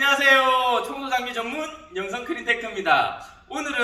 안녕하세요. 청소 장비 전문 영성 크린테크입니다. 오늘은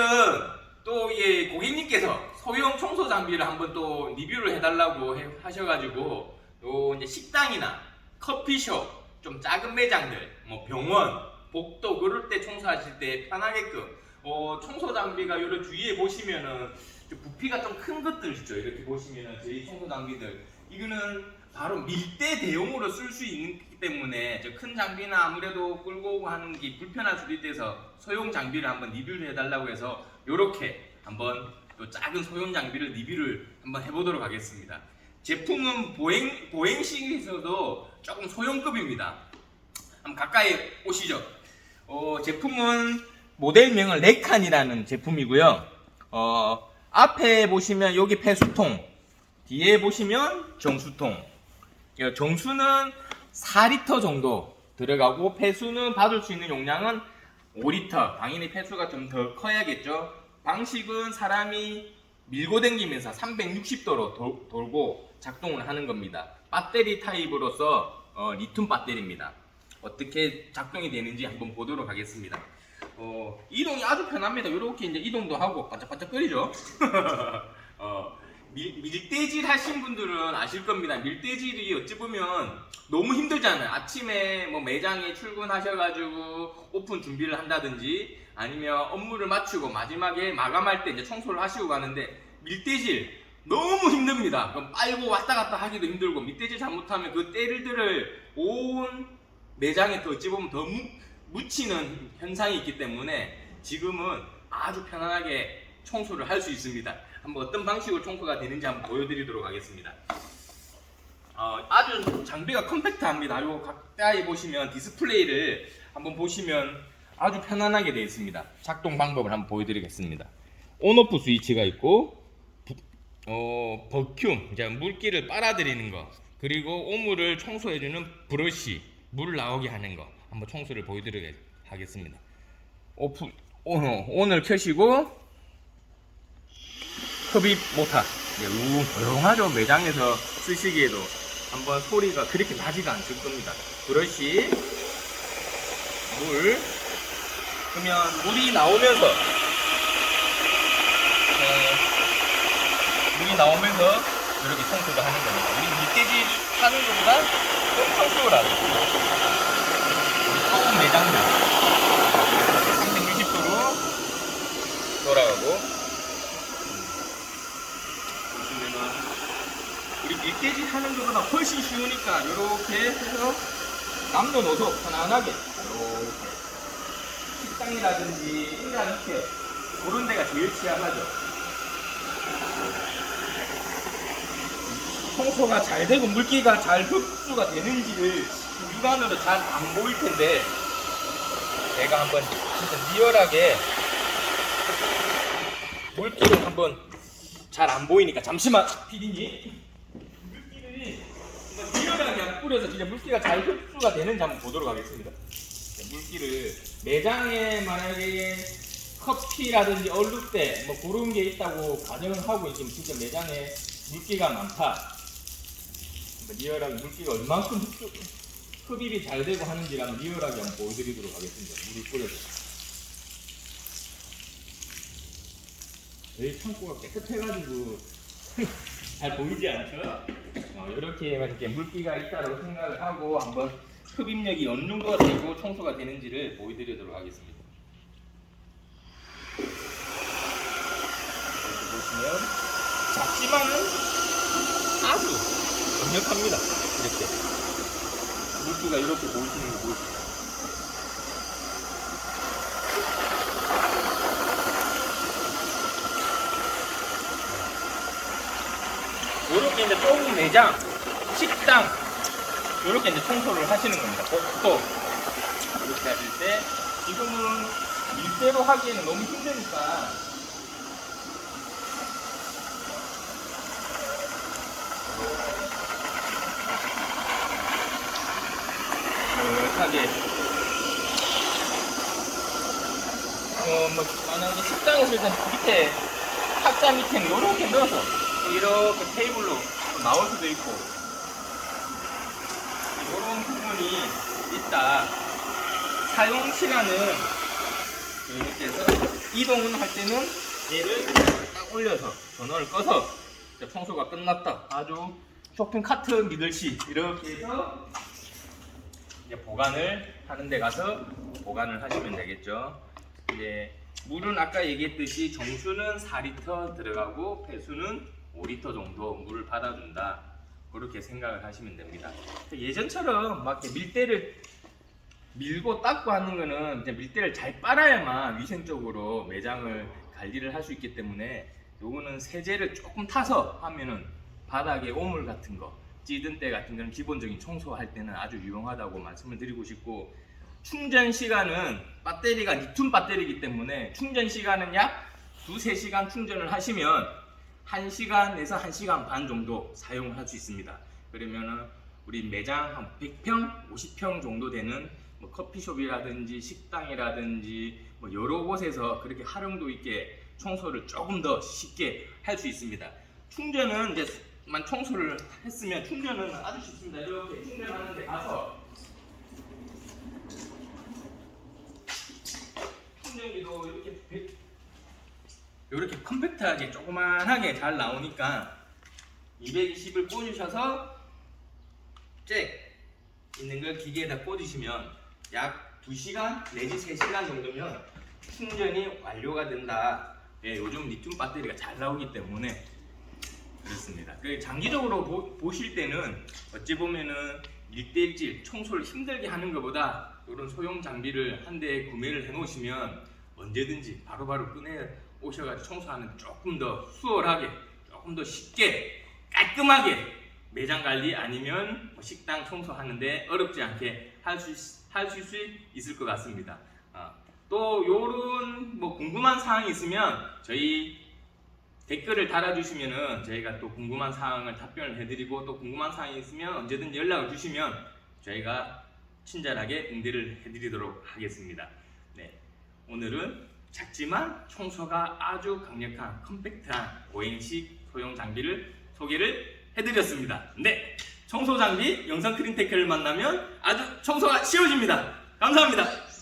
또이 고객님께서 소형 청소 장비를 한번 또 리뷰를 해달라고 해- 하셔가지고 요 이제 식당이나 커피숍 좀 작은 매장들 뭐 병원 복도 그럴 때 청소하실 때 편하게끔 어, 청소 장비가 요런 주위에 보시면은 좀 부피가 좀 큰 것들 있죠. 이렇게 보시면은 저희 청소 장비들 이거는 바로 밀대 대용으로 쓸 수 있기 때문에 저큰 장비나 아무래도 끌고 오고 하는 게 불편할 수도 있어서 소형 장비를 한번 리뷰를 해달라고 해서 이렇게 한번 또 작은 소형 장비를 리뷰를 한번 해보도록 하겠습니다. 제품은 보행 보행식에서도 조금 소형급입니다. 한번 가까이 오시죠. 어, 제품은 모델명은 레칸이라는 제품이고요. 어, 앞에 보시면 여기 폐수통, 뒤에 보시면 정수통. 어, 정수는 4리터 정도 들어가고 폐수는 받을 수 있는 용량은 5리터. 당연히 폐수가 좀 더 커야겠죠. 방식은 사람이 밀고 당기면서 360도로 돌고 작동을 하는 겁니다. 배터리 타입으로서 어, 리튬 배터리입니다. 어떻게 작동이 되는지 한번 보도록 하겠습니다. 어, 이동이 아주 편합니다. 이렇게 이제 이동도 하고 반짝반짝거리죠. 어, 밀, 밀대질 하신 분들은 아실 겁니다. 밀대질이 어찌 보면 너무 힘들잖아요. 아침에 뭐 매장에 출근하셔가지고 오픈 준비를 한다든지 아니면 업무를 마치고 마지막에 마감할 때 이제 청소를 하시고 가는데 밀대질 너무 힘듭니다. 그럼 빨고 왔다 갔다 하기도 힘들고 밑대질 잘못하면 그 때를들을 온 매장에 더 어찌 보면 더 무, 묻히는 현상이 있기 때문에 지금은 아주 편안하게 청소를 할 수 있습니다. 한번 어떤 방식으로 청소가 되는지 한번 보여드리도록 하겠습니다. 어, 아주 장비가 컴팩트합니다. 요 가까이 보시면 디스플레이를 한번 보시면 아주 편안하게 되어 있습니다. 작동 방법을 한번 보여드리겠습니다. 온오프 스위치가 있고 부- 어, 버큐ම්, 이제 물기를 빨아들이는 거, 그리고 오물을 청소해주는 브러쉬, 물 나오게 하는 거, 한번 청소를 보여드리겠습니다. 오픈, 오, 오늘 켜시고, 흡입 모터, 이제 우, 조용하죠. 매장에서 쓰시기에도 한번 소리가 그렇게 나지가 않을 겁니다. 브러쉬, 물, 그러면 물이 나오면서, 어, 물이 나오면서 이렇게 청소를 하는 겁니다. 우리 밑대지 하는 것보다 좀 청소를 하죠. 조금 내장들 360도로 돌아가고 보시면은 밑대지 하는 것보다 훨씬 쉬우니까 이렇게 해서 남녀노소 편안하게 이렇게 식당이라든지 이렇게 그런 데가 제일 취약하죠. 청소가 잘 되고 물기가 잘 흡수가 되는지를 육안으로 잘 안 보일 텐데 제가 한번 진짜 리얼하게 물기를 한번 잘 안 보이니까 잠시만 피디님 리얼하게 한번 뿌려서 진짜 물기가 잘 흡수가 되는지 한번 보도록 하겠습니다 자, 물기를 매장에 만약에 커피라든지 얼룩대 뭐 그런 게 있다고 가정을 하고 지금 진짜 매장에 물기가 많다 리얼하게 물기가 얼만큼 흡수, 흡입이 잘 되고 하는지를 한번 리얼하게 한번 보여드리도록 하겠습니다. 물을 뿌려서. 저희 창고가 깨끗해가지고 잘 보이지 않죠? 어, 이렇게 이렇게 물기가 있다고 생각을 하고 한번 흡입력이 어느 정도가 되고 청소가 되는지를 보여드리도록 하겠습니다. 이렇게 보시면 작지만은 아주 강력합니다. 이렇게 물기가 이렇게 보이시는 거 보이시죠? 이렇게 이제 조금 매장, 식당 이렇게 이제 청소를 하시는 겁니다. 복도 이렇게 하실 때 지금은 밀대로 하기에는 너무 힘드니까. 하게. 어, 뭐, 만약에 식당에서 일단 밑에 탁자 밑에는 이렇게 넣어서 이렇게 테이블로 나올 수도 있고 이런 부분이 있다 사용 시간은 이렇게 해서 이동을 할 때는 얘를 딱 올려서 전원을 꺼서 이제 청소가 끝났다. 아주 쇼핑 카트 미들시 이렇게 해서 이제 보관을 하는 데 가서 보관을 하시면 되겠죠. 이제 물은 아까 얘기했듯이 정수는 4리터 들어가고 폐수는 5리터 정도 물을 받아준다. 그렇게 생각을 하시면 됩니다. 예전처럼 막 이렇게 밀대를 밀고 닦고 하는 거는 이제 밀대를 잘 빨아야만 위생적으로 매장을 관리를 할 수 있기 때문에 요거는 세제를 조금 타서 하면은 바닥에 오물 같은 거, 찌든 때 같은 거는 기본적인 청소할 때는 아주 유용하다고 말씀을 드리고 싶고 충전 시간은 배터리가 리튬 배터리이기 때문에 충전 시간은 약 두세 시간 충전을 하시면 1시간에서 1시간 반 정도 사용을 할 수 있습니다. 그러면은 우리 매장 한 100평, 50평 정도 되는 뭐 커피숍이라든지 식당이라든지 뭐 여러 곳에서 그렇게 활용도 있게 청소를 조금 더 쉽게 할 수 있습니다. 충전은 이제 만 청소를 했으면 충전은 아주 쉽습니다. 이렇게 충전하는 데 가서 충전기도 이렇게 배- 이렇게 컴팩트하게 조그만하게 잘 나오니까 220을 꽂으셔서 잭 있는 걸 기계에다 꽂으시면 약 2시간 내지 3시간 정도면 충전이 완료가 된다. 예, 요즘 리튬 배터리가 잘 나오기 때문에 그렇습니다. 그 장기적으로 보, 보실 때는 어찌 보면은 일대일질 청소를 힘들게 하는 것보다 이런 소형 장비를 한 대 구매를 해 놓으시면 언제든지 바로바로 꺼내 오셔가지고 청소하는 데 조금 더 수월하게 조금 더 쉽게 깔끔하게 매장 관리 아니면 뭐 식당 청소하는데 어렵지 않게 할수 할수 있을 것 같습니다. 아, 또 요런 뭐 궁금한 사항이 있으면 저희 댓글을 달아주시면은 저희가 또 궁금한 사항을 답변을 해드리고 또 궁금한 사항이 있으면 언제든지 연락을 주시면 저희가 친절하게 응대를 해드리도록 하겠습니다. 네, 오늘은 작지만 청소가 아주 강력한 컴팩트한 보행식 소형 장비를 소개를 해드렸습니다. 네, 청소 장비 영상 크린테크를 만나면 아주 청소가 쉬워집니다. 감사합니다.